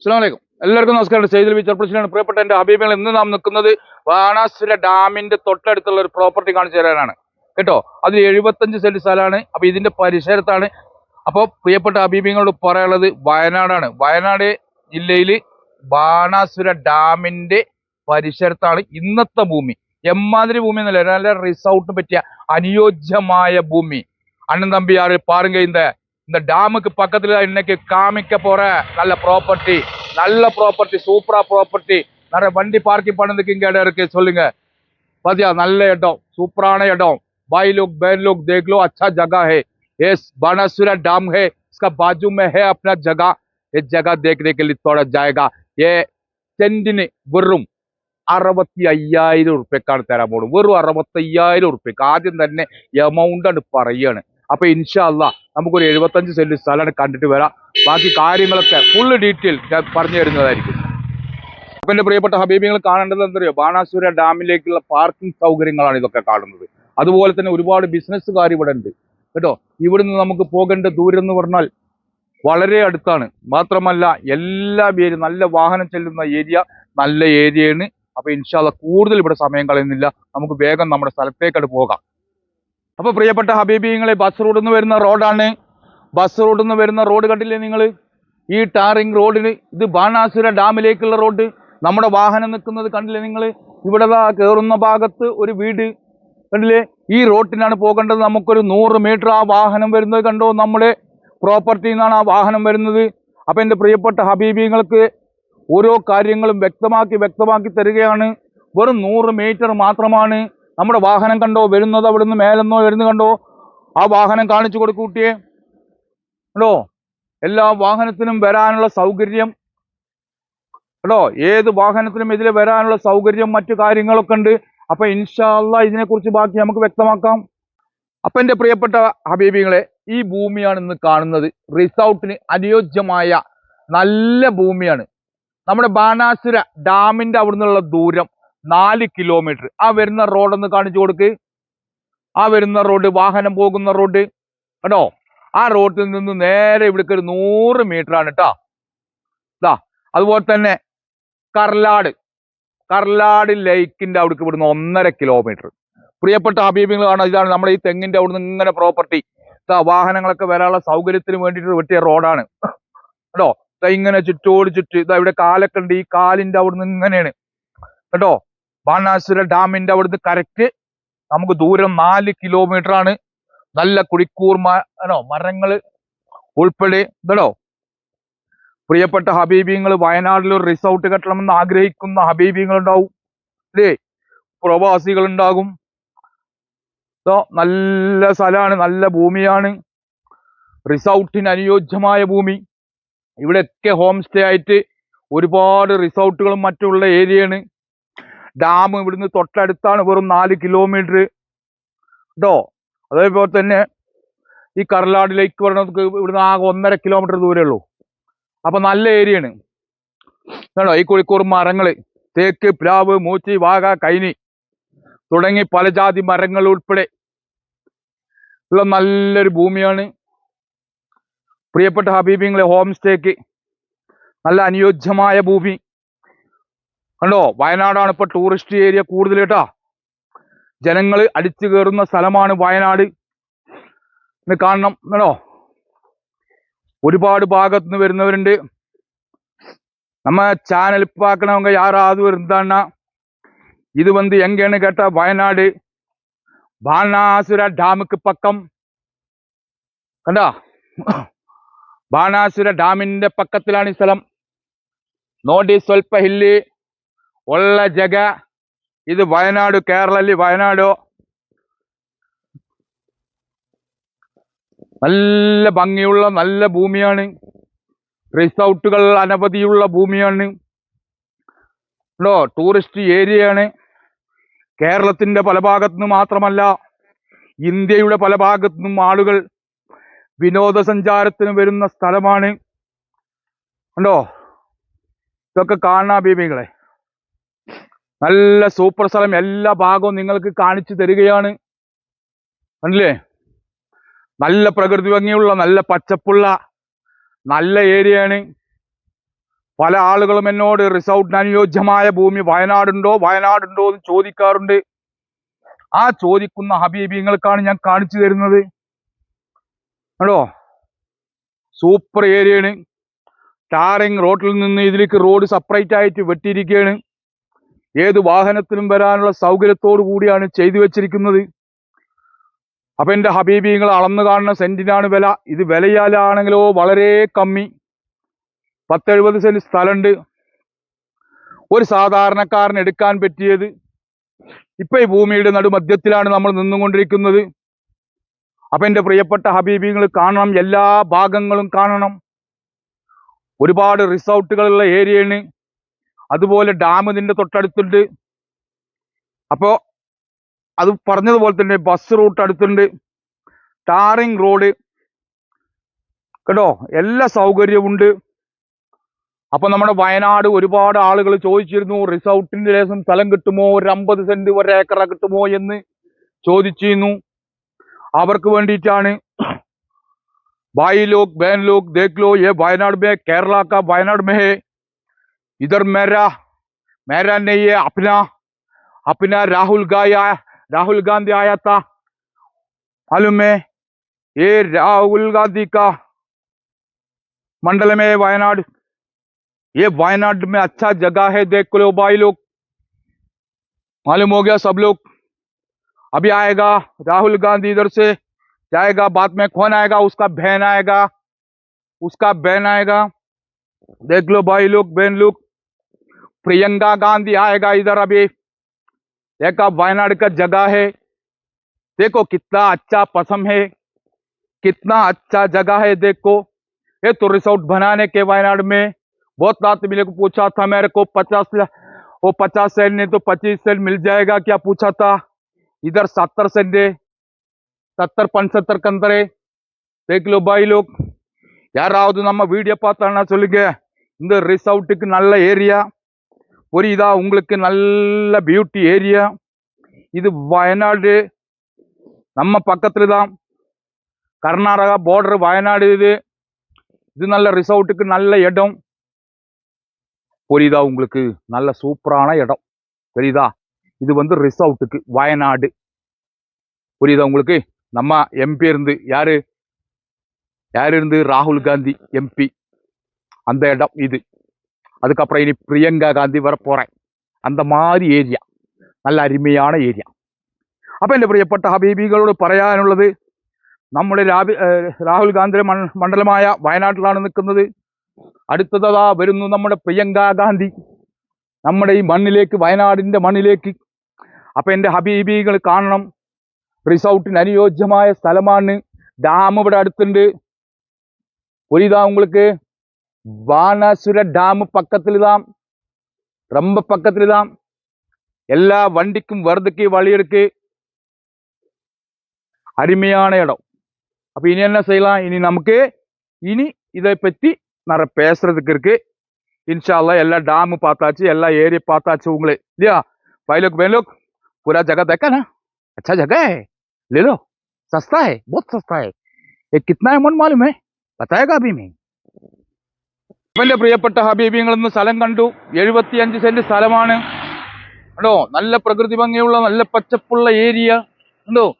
അസ്സാമലൈക്കും എല്ലാവർക്കും നമസ്കാരം. സെയ്തിൽ വിച്ചർ പ്രസിഡന്റ് പ്രിയപ്പെട്ട എന്റെ അഭിപ്രായങ്ങൾ ഇന്ന് നാം നിൽക്കുന്നത് വാണാസുര ഡാമിന്റെ തൊട്ടടുത്തുള്ള ഒരു പ്രോപ്പർട്ടി കാണിച്ചു തരാനാണ്. കേട്ടോ? അത് എഴുപത്തഞ്ച് സെന്റ് സ്ഥലമാണ്. അപ്പോൾ ഇതിന്റെ പരിസരത്താണ്. അപ്പോൾ പ്രിയപ്പെട്ട അഭിപ്രായങ്ങളോട് പറയാനുള്ളത് വയനാടാണ്. വയനാട് ജില്ലയിൽ ബാണാസുര ഡാമിന്റെ പരിസരത്താണ് ഇന്നത്തെ ഭൂമി. എമ്മാതിരി ഭൂമി എന്നല്ല നല്ല റിസോർട്ട് പറ്റിയ അനുയോജ്യമായ ഭൂമി. അണ്ണൻ തമ്പിയാറ് പാറും കൈന്ത. இந்த டேமுக்கு பக்கத்துல இன்னைக்கு காமிக்க போற நல்ல ப்ராப்பர்ட்டி நல்ல ப்ராப்பர்ட்டி சூப்பரா ப்ராப்பர்ட்டி நிறைய வண்டி பார்க்கிங் பண்ணதுக்கு இங்க இடம் இருக்கு சொல்லுங்க பாத்தியா நல்ல இடம் சூப்பரான இடம் भाई लोग बहन लोग देख लो अच्छा जगह है ये बाणासुरा डैम है इसका बाजू में है अपना जगह ये जगह देखने के लिए थोड़ा जाएगा ये സെന്റിന് വെറും അറുപത്തി അയ്യായിരം ഉറുപ്പ്യക്കാണ് തരാൻ പോകുന്നത് വെറും അറുപത്തി അയ്യായിരം ഉറുപ്പ്യക്ക് ആദ്യം തന്നെ എമൗണ്ട് ആണ് പറയുകയാണ് അപ്പൊ ഇൻഷാല്ല നമുക്കൊരു എഴുപത്തഞ്ച് സെന്റ് സ്ഥലമാണ് കണ്ടിട്ട് വരാം. ബാക്കി കാര്യങ്ങളൊക്കെ ഫുള്ള് ഡീറ്റെയിൽ ഞാൻ പറഞ്ഞു തരുന്നതായിരിക്കും. അപ്പൊ എന്റെ പ്രിയപ്പെട്ട ഹബീബികൾ കാണേണ്ടത് എന്തറിയോ? ബാണാസുര ഡാമിലേക്കുള്ള പാർക്കിംഗ് സൗകര്യങ്ങളാണ് ഇതൊക്കെ കാണുന്നത്. അതുപോലെ തന്നെ ഒരുപാട് ബിസിനസ്സുകാർ ഇവിടെ ഉണ്ട്. കേട്ടോ? ഇവിടുന്ന് നമുക്ക് പോകേണ്ട ദൂരം എന്ന് പറഞ്ഞാൽ വളരെ അടുത്താണ്. മാത്രമല്ല എല്ലാ ഏരിയ നല്ല വാഹനം ചെല്ലുന്ന ഏരിയ നല്ല ഏരിയയാണ്. അപ്പൊ ഇൻഷാല്ല കൂടുതൽ ഇവിടെ സമയം കളയുന്നില്ല. നമുക്ക് വേഗം നമ്മുടെ സ്ഥലത്തേക്കട് പോകാം. അപ്പൊ പ്രിയപ്പെട്ട ഹബീബിങ്ങളെ ബസ് റോഡിൽ നിന്ന് വരുന്ന റോഡാണ് ബസ് റോഡിൽ നിന്ന് വരുന്ന റോഡ് കണ്ടില്ലേ നിങ്ങൾ ഈ ടാറിംഗ് റോഡിന് ഇത് ബാണാസുര ഡാമിലേക്കുള്ള റോഡ് നമ്മുടെ വാഹനം നിൽക്കുന്നത് കണ്ടില്ലേ നിങ്ങൾ ഇവിടെ കയറുന്ന ഭാഗത്ത് ഒരു വീട്. കണ്ടില്ലേ? ഈ റോട്ടിനാണ് പോകേണ്ടത്. നമുക്കൊരു നൂറ് മീറ്റർ ആ വാഹനം വരുന്നത് കണ്ടോ? നമ്മുടെ പ്രോപ്പർട്ടിയിൽ നിന്നാണ് ആ വാഹനം വരുന്നത്. അപ്പൊ എന്റെ പ്രിയപ്പെട്ട ഹബീബിങ്ങൾക്ക് ഓരോ കാര്യങ്ങളും വ്യക്തമാക്കി വ്യക്തമാക്കി തരികയാണ്. വെറും നൂറ് മീറ്റർ മാത്രമാണ് നമ്മുടെ വാഹനം കണ്ടോ? വരുന്നത് അവിടുന്ന് മേലെന്നോ വരുന്നത് കണ്ടോ? ആ വാഹനം കാണിച്ചു കൊടുക്കൂട്ടിയേ കേട്ടോ എല്ലാ വാഹനത്തിനും വരാനുള്ള സൗകര്യം. കേട്ടോ ഏത് വാഹനത്തിനും ഇതിൽ വരാനുള്ള സൗകര്യം മറ്റു കാര്യങ്ങളൊക്കെ ഉണ്ട്. അപ്പൊ ഇൻഷാല്ല ഇതിനെ കുറിച്ച് ബാക്കി നമുക്ക് വ്യക്തമാക്കാം. അപ്പൊ എന്റെ പ്രിയപ്പെട്ട ഹബീബികളെ ഈ ഭൂമിയാണ് ഇന്ന് കാണുന്നത്. റിസോർട്ടിന് അനുയോജ്യമായ നല്ല ഭൂമിയാണ്. നമ്മുടെ ബാണാസുര ഡാമിന്റെ അവിടുന്നുള്ള ദൂരം. നാല് കിലോമീറ്റർ ആ വരുന്ന റോഡ് ഒന്ന് കാണിച്ചു കൊടുക്ക്. ആ വരുന്ന റോഡ് വാഹനം പോകുന്ന റോഡ് കേട്ടോ ആ റോഡിൽ നിന്ന് നേരെ ഇവിടേക്ക് ഒരു നൂറ് മീറ്റർ ആണ് കേട്ടോ ഇതാ അതുപോലെ തന്നെ കർലാട്. കർലാട് ലേക്കിന്റെ അവിടേക്ക് ഇവിടുന്ന് ഒന്നര കിലോമീറ്റർ പ്രിയപ്പെട്ട അഭിപ്രായങ്ങൾ കാണാം ഇതാണ് നമ്മുടെ ഈ തെങ്ങിന്റെ അവിടുന്ന് ഇങ്ങനെ പ്രോപ്പർട്ടി ഇതാ വാഹനങ്ങളൊക്കെ വരാനുള്ള സൗകര്യത്തിന് വേണ്ടിയിട്ട് വെട്ടിയ റോഡാണ് കേട്ടോ ഇതാ ഇങ്ങനെ ചുറ്റോട് ചുറ്റ് ഇതാ ഇവിടെ കാലൊക്കെ ഉണ്ട്. ഈ കാലിന്റെ അവിടുന്ന് ഇങ്ങനെയാണ്. കേട്ടോ ബാണാസുര ഡാമിന്റെ അവിടുന്ന് കരക്ക് നമുക്ക് ദൂരം നാല് കിലോമീറ്റർ ആണ്. നല്ല കുടിക്കൂർ മരോ മരങ്ങൾ ഉൾപ്പെടെ ഇതടോ പ്രിയപ്പെട്ട ഹബീബിങ്ങൾ വയനാട്ടിൽ ഒരു റിസോർട്ട് കെട്ടണമെന്ന് ആഗ്രഹിക്കുന്ന ഹബീബിങ്ങൾ ഉണ്ടാവും അല്ലേ? പ്രവാസികൾ ഉണ്ടാകും നല്ല സ്ഥലമാണ് നല്ല ഭൂമിയാണ്. റിസോർട്ടിന് അനുയോജ്യമായ ഭൂമി. ഇവിടെയൊക്കെ ഹോം സ്റ്റേ ആയിട്ട് ഒരുപാട് റിസോർട്ടുകളും മറ്റുള്ള ഏരിയയാണ് ഡാം ഇവിടുന്ന് തൊട്ടടുത്താണ് വെറും നാല് കിലോമീറ്റർ കേട്ടോ അതേപോലെ തന്നെ ഈ കർലാട് ലേക്ക് പറഞ്ഞത് ഇവിടുന്ന് ആകെ ഒന്നര കിലോമീറ്റർ ദൂരേ ഉള്ളൂ. അപ്പൊ നല്ല ഏരിയയാണ് കേട്ടോ ഈ കോഴിക്കോട് മരങ്ങൾ. തേക്ക് പ്ലാവ് മൂച്ചി വാഗ കൈനി തുടങ്ങി പല ജാതി മരങ്ങൾ ഉൾപ്പെടെ ഉള്ള നല്ലൊരു ഭൂമിയാണ്. പ്രിയപ്പെട്ട ഹബീബിങ്ങളെ ഹോം സ്റ്റേക്ക് നല്ല അനുയോജ്യമായ ഭൂമി. കണ്ടോ? വയനാടാണ് ഇപ്പൊ ടൂറിസ്റ്റ് ഏരിയ കൂടുതൽ കേട്ടോ. ജനങ്ങൾ അടിച്ചു കയറുന്ന സ്ഥലമാണ് വയനാട്. ഇന്ന് കാണണം കേട്ടോ ഒരുപാട് ഭാഗത്തു നിന്ന് വരുന്നവരുണ്ട്. நம்ம ഇപ്പൊ ആക്കണമെങ്കിൽ யாராவது വരുന്നതാണ് ഇത് വന്ന് எங்கேன்னு கேட்டால் വയനാട് ബാണാസുര ഡാമുക്ക് பக்கம் കണ്ടോ? ബാണാസുര ഡാമിന്റെ പക്കത്തിലാണ് ഈ സ്ഥലം. നോടി സ്വൽപ്പ ഹില്ല്. ಒಳ್ಳೆ ಜಾಗ ಇದು ವಯನಾಡು ಕೇರಳಲ್ಲಿ വയനാടോ നല്ല ഭംഗിയുള്ള നല്ല ഭൂമിയാണ് റിസോർട്ടുകൾ അനവധിയുള്ള ഭൂമിയാണ് ോ ടൂറിസ്റ്റ് ഏരിയയാണ് കേരളത്തിന്റെ പല ഭാഗത്തു നിന്ന് മാത്രമല്ല ഇന്ത്യയുടെ പല ഭാഗത്തു നിന്നും ആളുകൾ വിനോദസഞ്ചാരത്തിന് വരുന്ന സ്ഥലമാണ് കണ്ടോ ഇതൊക്കെ കാണാ ബീബികളെ നല്ല സൂപ്പർ സ്ഥലം എല്ലാ ഭാഗവും നിങ്ങൾക്ക് കാണിച്ചു തരികയാണ്. കണ്ടില്ലേ? നല്ല പ്രകൃതി ഭംഗിയുള്ള നല്ല പച്ചപ്പുള്ള നല്ല ഏരിയയാണ്. പല ആളുകളും എന്നോട് റിസോർട്ടിന് അനുയോജ്യമായ ഭൂമി വയനാടുണ്ടോ വയനാടുണ്ടോ എന്ന് ചോദിക്കാറുണ്ട്. ആ ചോദിക്കുന്ന ഹബീബിങ്ങൾക്കാണ് ഞാൻ കാണിച്ചു തരുന്നത്. കേട്ടോ സൂപ്പർ ഏരിയയാണ്. ടാറിങ് റോഡിൽ നിന്ന് ഇതിലേക്ക് റോഡ് സെപ്പറേറ്റ് ആയിട്ട് വെട്ടിയിരിക്കുകയാണ്. ഏത് വാഹനത്തിലും വരാനുള്ള സൗകര്യത്തോടു കൂടിയാണ് ചെയ്തു വെച്ചിരിക്കുന്നത്. അപ്പൊ എന്റെ ഹബീബിങ്ങൾ അളന്നു കാണുന്ന സെന്റിനാണ് വില. ഇത് വിലയാലാണെങ്കിലോ വളരെ കമ്മി. പത്തെഴുപത് സെന്റ് സ്ഥലമുണ്ട്. ഒരു സാധാരണക്കാരൻ എടുക്കാൻ പറ്റിയത് ഇപ്പൊ ഈ ഭൂമിയുടെ നടുമധ്യത്തിലാണ് നമ്മൾ നിന്നുകൊണ്ടിരിക്കുന്നത്. അപ്പൊ എന്റെ പ്രിയപ്പെട്ട ഹബീബിങ്ങൾ കാണണം എല്ലാ ഭാഗങ്ങളും കാണണം. ഒരുപാട് റിസോർട്ടുകളുള്ള ഏരിയയാണ്. അതുപോലെ ഡാം ഇതിന്റെ തൊട്ടടുത്തുണ്ട്. അപ്പോൾ അത് പറഞ്ഞതുപോലെ തന്നെ ബസ് റൂട്ട് അടുത്തുണ്ട്. ടാറിങ് റോഡ് കേട്ടോ? എല്ലാ സൗകര്യവുമുണ്ട് അപ്പോൾ നമ്മുടെ വയനാട് ഒരുപാട് ആളുകൾ ചോദിച്ചിരുന്നു റിസോർട്ടിന്റെ ലേശം സ്ഥലം കിട്ടുമോ? ഒരു അമ്പത് സെന്റ് ഒരു ഏക്കറ കിട്ടുമോ എന്ന് ചോദിച്ചിരുന്നു. അവർക്ക് വേണ്ടിയിട്ടാണ് ഭായി ലോക് ബഹൻ ലോക് ദേഖ് വയനാട് മേ കേരള വയനാട് മേ इधर मेरा मेरा नहीं है, अपना अपना राहुल गाय आया, राहुल गांधी आया था। मालूम है, ये राहुल गांधी का मंडल में वायनाड, ये वायनाड में अच्छा जगह है, देख लो भाई लोग। मालूम हो गया सब लोग। अभी आएगा राहुल गांधी इधर से, जाएगा, बाद में कौन आएगा? उसका बहन आएगा, उसका बहन आएगा। देख लो भाई लोग, बहन लोग। प्रियंका गांधी आएगा इधर अभी। एक वायनाड का जगह है। देखो कितना अच्छा पसम है। कितना अच्छा जगह है, देखो। ये तो रिसोर्ट बनाने के वायनाड में बहुत रात मिले को पूछा था मेरे को। पचास वो पचास सेल नहीं तो पच्चीस सेल मिल जाएगा क्या पूछा था। इधर सत्तर सेल दे सत्तर पचहत्तर के अंदर है। देख लो भाई लोग। यार तो नम वीडियो पात्र சொல்லுங்க रिसोर्ट एक नल्ला एरिया। புரியுதா? உங்களுக்கு நல்ல பியூட்டி ஏரியா இது வயநாடு. நம்ம பக்கத்தில் தான் கர்நாடகா பார்டர் வயநாடு இது. இது நல்ல ரிசார்ட்டுக்கு நல்ல இடம். புரியுதா? உங்களுக்கு நல்ல சூப்பரான இடம். புரியுதா இது வந்து ரிசார்ட்டுக்கு வயநாடு. புரியுதா உங்களுக்கு? நம்ம எம்பி இருந்து யாரு? யார் இருந்து? ராகுல் காந்தி எம்பி அந்த இடம் இது. அதுக்கப்புறம் இனி பிரியங்கா காந்தி வர போறேன் அந்த மாதிரி ഏരിയ നല്ല അരുമയാണ് ഏരിയ അപ്പൊ എൻ്റെ പ്രിയപ്പെട്ട ഹബീബികളോട് പറയാനുള്ളത് നമ്മുടെ രാബി ഏഹ് രാഹുൽ ഗാന്ധിയുടെ മൺ- മണ്ഡലമായ വയനാട്ടിലാണ് നിൽക്കുന്നത് അടുത്തതാ വരുന്നു നമ്മുടെ പ്രിയങ്ക ഗാന്ധി നമ്മുടെ ഈ മണ്ണിലേക്ക് വയനാടിന്റെ മണ്ണിലേക്ക് അപ്പൊ എൻ്റെ ഹബീബികൾ കാണണം റിസോർട്ടിന് അനുയോജ്യമായ സ്ഥലമാണ് ഡാം ഇവിടെ അടുത്തുണ്ട് புரியுதா உங்களுக்கு வானாசுர டேம் பக்கத்துல தான் ரொம்ப பக்கத்துல தான் எல்லா வண்டிக்கும் வர்றதுக்கு வழி இருக்கு அருமையான இடம் அப்ப இனி என்ன செய்யலாம் இனி நமக்கு இனி இதை பத்தி நிறைய பேசுறதுக்கு இருக்கு இன்ஷால்லா எல்லா டேம் பார்த்தாச்சு எல்லா ஏரியா பார்த்தாச்சு உங்களே இல்லையா भाई लोग बहन लोग पूरा जगह देखा ना अच्छा जगह है ले लो सस्ता है बहुत सस्ता है ये कितना अमाउंट मालूम है बताएगा अभी मैं എന്റെ പ്രിയപ്പെട്ട ഹബീബിങ്ങളെന്ന് സ്ഥലം കണ്ടു. എഴുപത്തിയഞ്ച് സെന്റ് സ്ഥലമാണ്. കണ്ടോ? നല്ല പ്രകൃതി ഭംഗിയുള്ള നല്ല പച്ചപ്പുള്ള ഏരിയ. കണ്ടോ?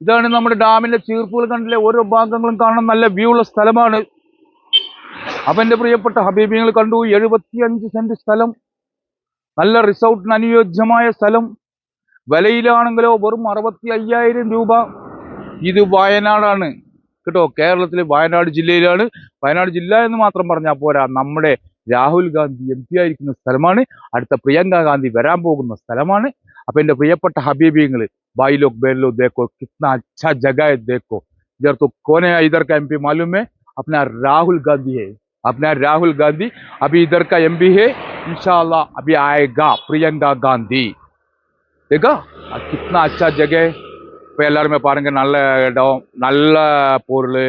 ഇതാണ് നമ്മുടെ ഡാമിന്റെ ചീർപ്പുകൾ കണ്ടില്ലേ? ഓരോ ഭാഗങ്ങളും കാണാൻ നല്ല വ്യൂ ഉള്ള സ്ഥലമാണ്. അവന്റെ പ്രിയപ്പെട്ട ഹബീബിങ്ങൾ കണ്ടു. എഴുപത്തിയഞ്ച് സെന്റ് സ്ഥലം. നല്ല റിസോർട്ടിന് അനുയോജ്യമായ സ്ഥലം. വിലയിലാണെങ്കിലോ വെറും അറുപത്തി അയ്യായിരം രൂപ. ഇത് വയനാടാണ്. കേട്ടോ കേരളത്തിലെ വയനാട് ജില്ലയിലാണ് വയനാട് ജില്ല എന്ന് മാത്രം പറഞ്ഞാൽ പോരാ നമ്മുടെ രാഹുൽ ഗാന്ധി എം പി ആയിരിക്കുന്ന സ്ഥലമാണ് അടുത്ത പ്രിയങ്ക ഗാന്ധി വരാൻ പോകുന്ന സ്ഥലമാണ് അപ്പൊ എന്റെ പ്രിയപ്പെട്ട ഹബീബിങ്ങൾ भाई लोग बहन लोग देखो कितना अच्छा जगह है देखो इधर तो कौन है इधर का एमपी मालूम है अपना राहुल गांधी है अपना राहुल गांधी अभी इधर का एमपी है इंशाल्लाह अभी आएगा प्रियंका गांधी देखा அது कितना अच्छा जगह है இப்போ எல்லாருமே பாருங்க நல்ல இடம் நல்ல பொருள்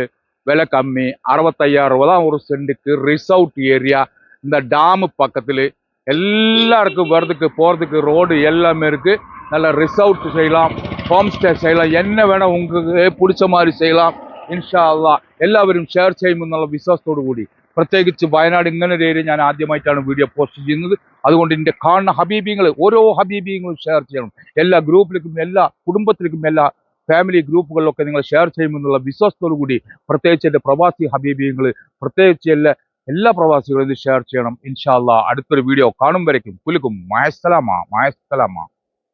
விலை கம்மி அறுபத்தையாயிரம் ரூபா தான் ஒரு சென்ட்டுக்கு ரிசவுட் ஏரியா இந்த டேமு பக்கத்தில் எல்லாருக்கும் வர்றதுக்கு போகிறதுக்கு ரோடு எல்லாமே இருக்கு நல்ல ரிசவுட் செய்யலாம் ஹோம் ஸ்டே செய்யலாம் என்ன வேணால் உங்களுக்கு பிடிச்ச மாதிரி செய்யலாம் இன்ஷா அல்லாஹ் എല്ലാവരും ഷെയർ ചെയ്യുമെന്നുള്ള വിശ്വാസത്തോടു കൂടി പ്രത്യേകിച്ച് വയനാട് ഇങ്ങനെ ഒരു ഏരിയ ഞാൻ ആദ്യമായിട്ടാണ് വീഡിയോ പോസ്റ്റ് ചെയ്യുന്നത് അതുകൊണ്ട് എൻ്റെ കാണുന്ന ഹബീബിങ്ങൾ ഓരോ ഹബീബിങ്ങളും ഷെയർ ചെയ്യണം എല്ലാ ഗ്രൂപ്പിലേക്കും എല്ലാ കുടുംബത്തിലേക്കും എല്ലാ ഫാമിലി ഗ്രൂപ്പുകളിലൊക്കെ നിങ്ങൾ ഷെയർ ചെയ്യുമെന്നുള്ള വിശ്വാസത്തോടു കൂടി പ്രത്യേകിച്ച് എന്റെ പ്രവാസി ഹബീബിയങ്ങൾ പ്രത്യേകിച്ച് എല്ലാ എല്ലാ പ്രവാസികളും ഇത് ഷെയർ ചെയ്യണം. ഇൻഷാല്ല അടുത്തൊരു വീഡിയോ കാണും വരയ്ക്കും. കുലുക്കും മായസ്സലാമ മായസ്സലാമ.